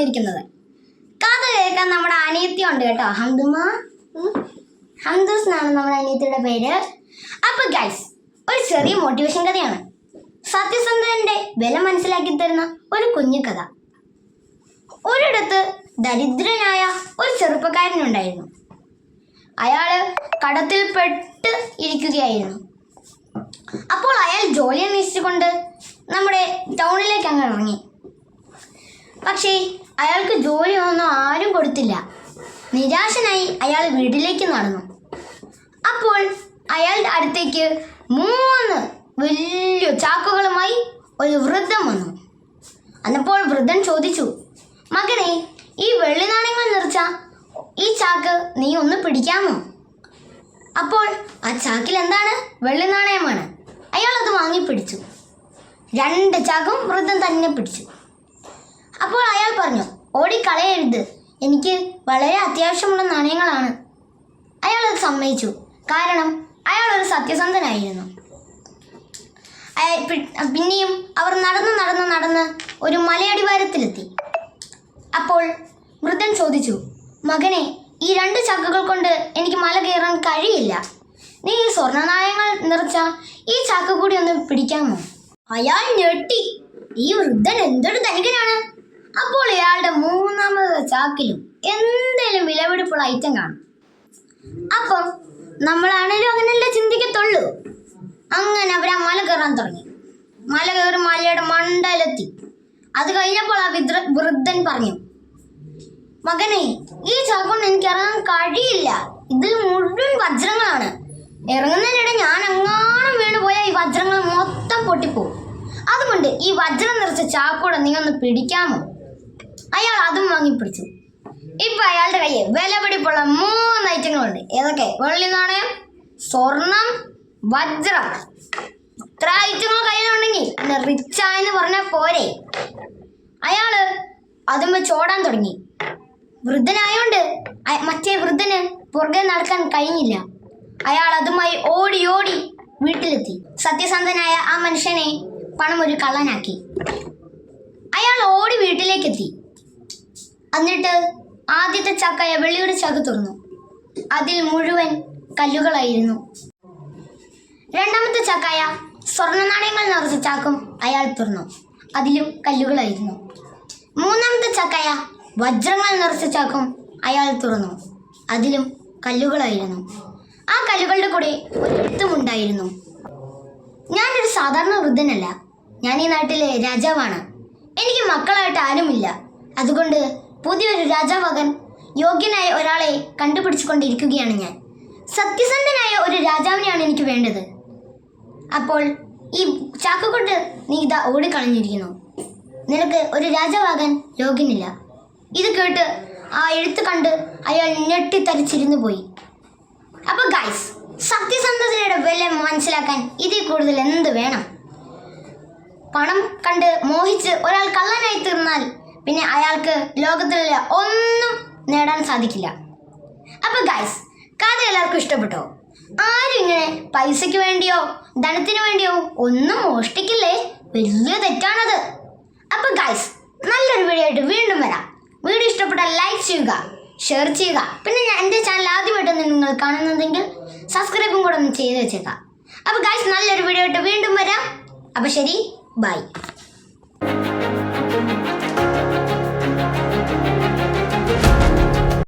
വിളിക്കുന്നത് കഥ കേൾക്കാൻ നമ്മുടെ അനിയത്തി ഉണ്ട് കേട്ടോ. ഹന്തുമ ഹന്തുസ് എന്നാണ് നമ്മുടെ അനിയത്തിയുടെ പേര്. അപ്പൊ ഗൈസ് ഒരു ചെറിയ മോട്ടിവേഷൻ കഥയാണ്. സത്യസന്ധന്റെ വില മനസ്സിലാക്കി തരുന്ന ഒരു കുഞ്ഞു കഥ. ഒരിടത്ത് ദരിദ്രനായ ഒരു ചെറുപ്പക്കാരനുണ്ടായിരുന്നു അയാൾ കടത്തിൽ പെട്ട് ഇരിക്കുകയായിരുന്നു. അപ്പോൾ അയാൾ ജോലി അന്വേഷിച്ചുകൊണ്ട് നമ്മുടെ ടൗണിലേക്ക് അങ്ങ് ഇറങ്ങി. പക്ഷേ അയാൾക്ക് ജോലി ഒന്നും ആരും കൊടുത്തില്ല. നിരാശനായി അയാൾ വീട്ടിലേക്ക് നടന്നു. അപ്പോൾ അയാളുടെ അടുത്തേക്ക് മൂന്ന് വലിയ ചാക്കുകളുമായി ഒരു വൃദ്ധം വന്നു. അന്നപ്പോൾ വൃദ്ധൻ ചോദിച്ചു മകനെ ഈ വെള്ളി നാണയങ്ങൾ നിറച്ച ഈ ചാക്ക് നീ ഒന്ന് പിടിക്കാമോ? അപ്പോൾ ആ ചാക്കിൽ എന്താണ്? വെള്ളി നാണയമാണ് അയാൾ അത് വാങ്ങി പിടിച്ചു രണ്ട് ചാക്കും വൃദ്ധൻ തന്നെ പിടിച്ചു. അപ്പോൾ അയാൾ പറഞ്ഞു ഓടിക്കളയരുത്. എനിക്ക് വളരെ അത്യാവശ്യമുള്ള നാണയങ്ങളാണ്. അയാൾ അത് സമ്മതിച്ചു. കാരണം അയാൾ ഒരു സത്യസന്ധനായിരുന്നു. പിന്നെയും അവർ നടന്ന് നടന്ന് നടന്ന് ഒരു മലയടിവാരത്തിലെത്തി. അപ്പോൾ വൃദ്ധൻ ചോദിച്ചു മകനെ ഈ രണ്ട് ചക്കകൾ കൊണ്ട് എനിക്ക് മല കയറാൻ കഴിയില്ല. നീ ഈ സ്വർണനായങ്ങൾ നിറച്ച ഈ ചാക്ക് കൂടി ഒന്ന് പിടിക്കാമോ? അയാൾ ഞെട്ടി. ഈ വൃദ്ധൻ എന്തൊരു ധനികനാണ്? അപ്പോൾ ഇയാളുടെ മൂന്നാമത് ചാക്കിലും എന്തേലും വിലപിടിപ്പുള്ള ഐറ്റം കാണും. അപ്പം നമ്മളാണേലും അങ്ങനെയല്ലേ ചിന്തിക്കത്തുള്ളൂ. അങ്ങനെ അവർ ആ മല കയറാൻ തുടങ്ങി. മല കയറി മലയുടെ മണ്ടയിലെത്തി. അത് കഴിഞ്ഞപ്പോൾ ആ വിദ്ര വൃദ്ധൻ പറഞ്ഞു മകനെ ഈ ചാക്കൊണ്ട് എനിക്ക് ഇറങ്ങാൻ കഴിയില്ല. ഇതിൽ മുഴുവൻ വജ്രങ്ങളാണ്. ഇറങ്ങുന്നതിനിടെ ഞാൻ എങ്ങാനും വീണുപോയാൽ ഈ വജ്രങ്ങൾ മൊത്തം പൊട്ടിപ്പോകും അതുകൊണ്ട് ഈ വജ്രം നിറച്ച ചാക്കോടെ നീ ഒന്ന് പിടിക്കാമോ? അയാൾ അതും വാങ്ങി പിടിച്ചു ഇപ്പൊ അയാളുടെ കയ്യിൽ വിലപിടിപ്പുള്ള മൂന്ന് ഐറ്റങ്ങളുണ്ട്. ഏതൊക്കെ? വെള്ളി നാണയം സ്വർണം വജ്രം. ഇത്ര ഐറ്റങ്ങൾ കയ്യിലുണ്ടെങ്കിൽ റിച്ച് ആയെന്ന് പറഞ്ഞാൽ പോരെ. അയാൾ അതും വെച്ച് ഓടാൻ തുടങ്ങി. വൃദ്ധനായോണ്ട് മറ്റേ വൃദ്ധന് പുറകെ നടക്കാൻ കഴിഞ്ഞില്ല. അയാൾ അതുമായി ഓടി ഓടി വീട്ടിലെത്തി. സത്യസന്ധനായ ആ മനുഷ്യനെ പണം ഒരു കള്ളനാക്കി. അയാൾ ഓടി വീട്ടിലേക്കെത്തി. എന്നിട്ട് ആദ്യത്തെ ചാക്കായ വെള്ളിയുടെ ചാക്ക് തുറന്നു അതിൽ മുഴുവൻ കല്ലുകളായിരുന്നു. രണ്ടാമത്തെ ചാക്കായ സ്വർണ നാണയങ്ങൾ നിറച്ച ചാക്കും അയാൾ തുറന്നു അതിലും കല്ലുകളായിരുന്നു. മൂന്നാമത്തെ ചാക്കായ വജ്രങ്ങൾ നിറച്ച ചാക്കും അയാൾ തുറന്നു അതിലും കല്ലുകളായിരുന്നു. ആ കല്ലുകളുടെ കൂടെ ഒരു എഴുത്തുമുണ്ടായിരുന്നു ഞാനൊരു സാധാരണ വൃദ്ധനല്ല. ഞാൻ ഈ നാട്ടിലെ രാജാവാണ്. എനിക്ക് മക്കളായിട്ട് ആരുമില്ല. അതുകൊണ്ട് പുതിയൊരു രാജാവകൻ യോഗ്യനായ ഒരാളെ കണ്ടുപിടിച്ചുകൊണ്ടിരിക്കുകയാണ് ഞാൻ. സത്യസന്ധനായ ഒരു രാജാവിനെയാണ് എനിക്ക് വേണ്ടത്. അപ്പോൾ ഈ ചാക്ക് കൊണ്ട് നീ ഇതാ ഓടിക്കളഞ്ഞിരിക്കുന്നു. നിനക്ക് ഒരു രാജാവാകാൻ യോഗ്യനില്ല. ഇത് കേട്ട് ആ എഴുത്ത് കണ്ട് അയാൾ ഞെട്ടിത്തരിച്ചിരുന്നു പോയി. അപ്പോൾ ഗൈസ് സത്യസന്ധതയുടെ വില മനസ്സിലാക്കാൻ ഇതിൽ കൂടുതൽ എന്ത് വേണം? പണം കണ്ട് മോഹിച്ച് ഒരാൾ കള്ളനായി തീർന്നാൽ പിന്നെ അയാൾക്ക് ലോകത്തിലുള്ള ഒന്നും നേടാൻ സാധിക്കില്ല. അപ്പൊ ഗൈസ് കഥ എല്ലാവർക്കും ഇഷ്ടപ്പെട്ടോ? ആരും ഇങ്ങനെ പൈസയ്ക്ക് വേണ്ടിയോ ധനത്തിന് വേണ്ടിയോ ഒന്നും മോഷ്ടിക്കില്ലേ? വലിയ തെറ്റാണത്. അപ്പൊ ഗൈസ് നല്ലൊരു വീഡിയോ ആയിട്ട് വീണ്ടും വരാം. വീഡിയോ ഇഷ്ടപ്പെട്ടാൽ ലൈക്ക് ചെയ്യുക ഷെയർ ചെയ്യുക. പിന്നെ ഞാൻ എന്റെ ചാനൽ ആദ്യമായിട്ട് നിങ്ങൾ കാണുന്നതെങ്കിൽ സബ്സ്ക്രൈബും കൂടെ ഒന്ന് ചെയ്ത് വെച്ചേക്കാം അപ്പോൾ ഗൈസ് നല്ലൊരു വീഡിയോ ആയിട്ട് വീണ്ടും വരാം. അപ്പോൾ ശരി ബൈ